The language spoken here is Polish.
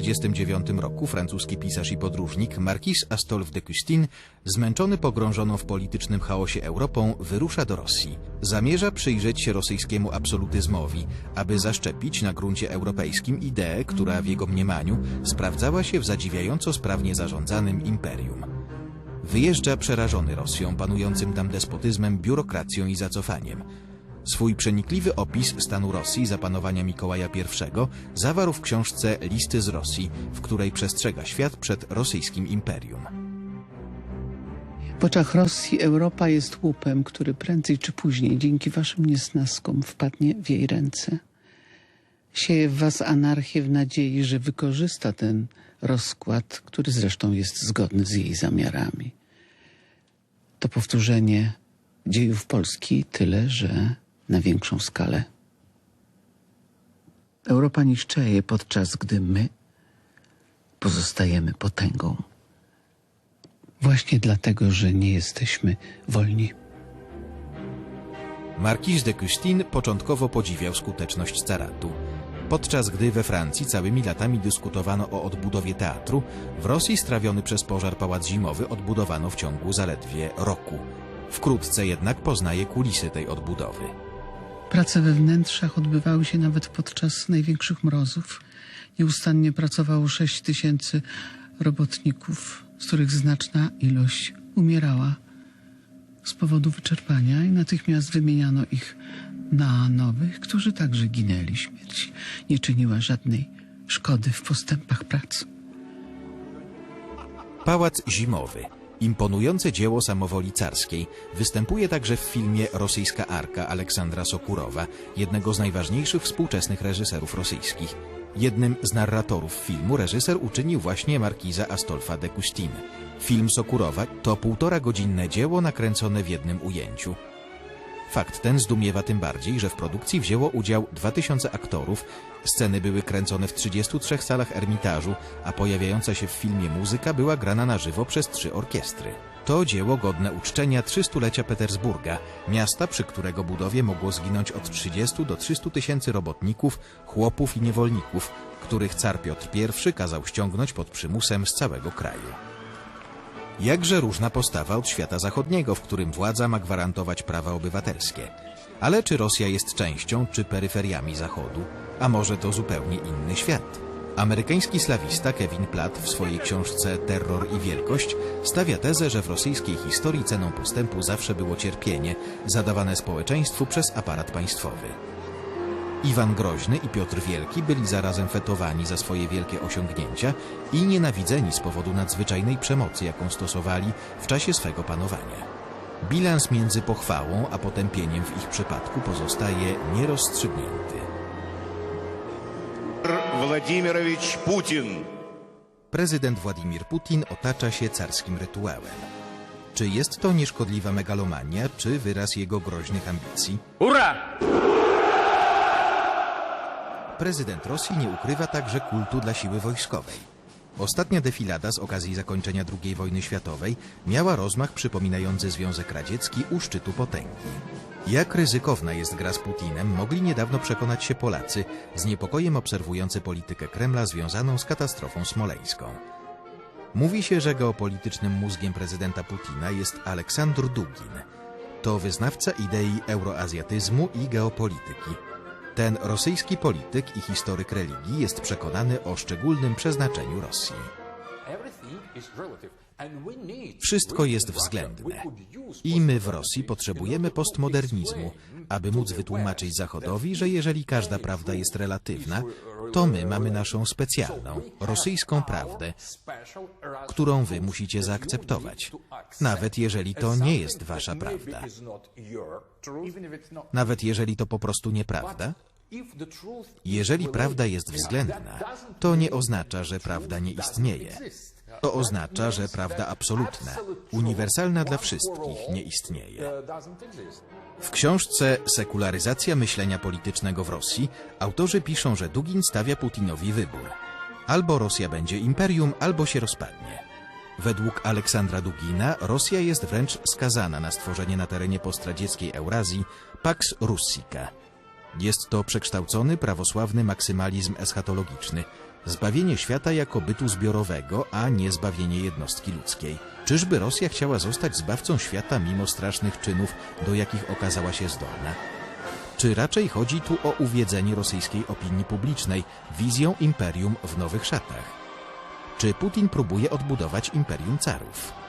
1939 roku francuski pisarz i podróżnik Marquis Astolphe de Custine, zmęczony pogrążoną w politycznym chaosie Europą, wyrusza do Rosji. Zamierza przyjrzeć się rosyjskiemu absolutyzmowi, aby zaszczepić na gruncie europejskim ideę, która w jego mniemaniu sprawdzała się w zadziwiająco sprawnie zarządzanym imperium. Wyjeżdża przerażony Rosją, panującym tam despotyzmem, biurokracją i zacofaniem. Swój przenikliwy opis stanu Rosji za panowania Mikołaja I zawarł w książce Listy z Rosji, w której przestrzega świat przed rosyjskim imperium. W oczach Rosji Europa jest łupem, który prędzej czy później dzięki waszym niesnaskom wpadnie w jej ręce. Sieje w was anarchię w nadziei, że wykorzysta ten rozkład, który zresztą jest zgodny z jej zamiarami. To powtórzenie dziejów Polski tyle, że na większą skalę. Europa niszczeje, podczas gdy my pozostajemy potęgą. Właśnie dlatego, że nie jesteśmy wolni. Marquis de Custine początkowo podziwiał skuteczność caratu. Podczas gdy we Francji całymi latami dyskutowano o odbudowie teatru, w Rosji strawiony przez pożar pałac zimowy odbudowano w ciągu zaledwie roku. Wkrótce jednak poznaje kulisy tej odbudowy. Prace we wnętrzach odbywały się nawet podczas największych mrozów. Nieustannie pracowało sześć tysięcy robotników, z których znaczna ilość umierała z powodu wyczerpania i natychmiast wymieniano ich na nowych, którzy także ginęli. Śmierć nie czyniła żadnej szkody w postępach prac. Pałac Zimowy. Imponujące dzieło samowoli carskiej występuje także w filmie Rosyjska Arka Aleksandra Sokurowa, jednego z najważniejszych współczesnych reżyserów rosyjskich. Jednym z narratorów filmu reżyser uczynił właśnie markiza Astolfa de Custine. Film Sokurowa to półtora godzinne dzieło nakręcone w jednym ujęciu. Fakt ten zdumiewa tym bardziej, że w produkcji wzięło udział 2000 aktorów, sceny były kręcone w 33 salach Ermitażu, a pojawiająca się w filmie muzyka była grana na żywo przez trzy orkiestry. To dzieło godne uczczenia trzystulecia Petersburga, miasta, przy którego budowie mogło zginąć od 30 do 300 tysięcy robotników, chłopów i niewolników, których car Piotr I kazał ściągnąć pod przymusem z całego kraju. Jakże różna postawa od świata zachodniego, w którym władza ma gwarantować prawa obywatelskie. Ale czy Rosja jest częścią czy peryferiami Zachodu? A może to zupełnie inny świat? Amerykański slawista Kevin Platt w swojej książce Terror i Wielkość stawia tezę, że w rosyjskiej historii ceną postępu zawsze było cierpienie zadawane społeczeństwu przez aparat państwowy. Iwan Groźny i Piotr Wielki byli zarazem fetowani za swoje wielkie osiągnięcia i nienawidzeni z powodu nadzwyczajnej przemocy, jaką stosowali w czasie swego panowania. Bilans między pochwałą a potępieniem w ich przypadku pozostaje nierozstrzygnięty. Putin. Prezydent Władimir Putin otacza się carskim rytuałem. Czy jest to nieszkodliwa megalomania, czy wyraz jego groźnych ambicji? Ura! Prezydent Rosji nie ukrywa także kultu dla siły wojskowej. Ostatnia defilada z okazji zakończenia II wojny światowej miała rozmach przypominający Związek Radziecki u szczytu potęgi. Jak ryzykowna jest gra z Putinem, mogli niedawno przekonać się Polacy, z niepokojem obserwujący politykę Kremla związaną z katastrofą smoleńską. Mówi się, że geopolitycznym mózgiem prezydenta Putina jest Aleksandr Dugin. To wyznawca idei euroazjatyzmu i geopolityki. Ten rosyjski polityk i historyk religii jest przekonany o szczególnym przeznaczeniu Rosji. Wszystko jest względne. I my w Rosji potrzebujemy postmodernizmu, aby móc wytłumaczyć Zachodowi, że jeżeli każda prawda jest relatywna, to my mamy naszą specjalną, rosyjską prawdę, którą wy musicie zaakceptować, nawet jeżeli to nie jest wasza prawda. Nawet jeżeli to po prostu nieprawda? Jeżeli prawda jest względna, to nie oznacza, że prawda nie istnieje. To oznacza, że prawda absolutna, uniwersalna dla wszystkich, nie istnieje. W książce Sekularyzacja myślenia politycznego w Rosji autorzy piszą, że Dugin stawia Putinowi wybór. Albo Rosja będzie imperium, albo się rozpadnie. Według Aleksandra Dugina Rosja jest wręcz skazana na stworzenie na terenie postradzieckiej Eurazji Pax Russica. Jest to przekształcony prawosławny maksymalizm eschatologiczny, Zbawienie świata jako bytu zbiorowego, a nie zbawienie jednostki ludzkiej. Czyżby Rosja chciała zostać zbawcą świata mimo strasznych czynów, do jakich okazała się zdolna? Czy raczej chodzi tu o uwiedzenie rosyjskiej opinii publicznej wizją imperium w nowych szatach? Czy Putin próbuje odbudować imperium carów?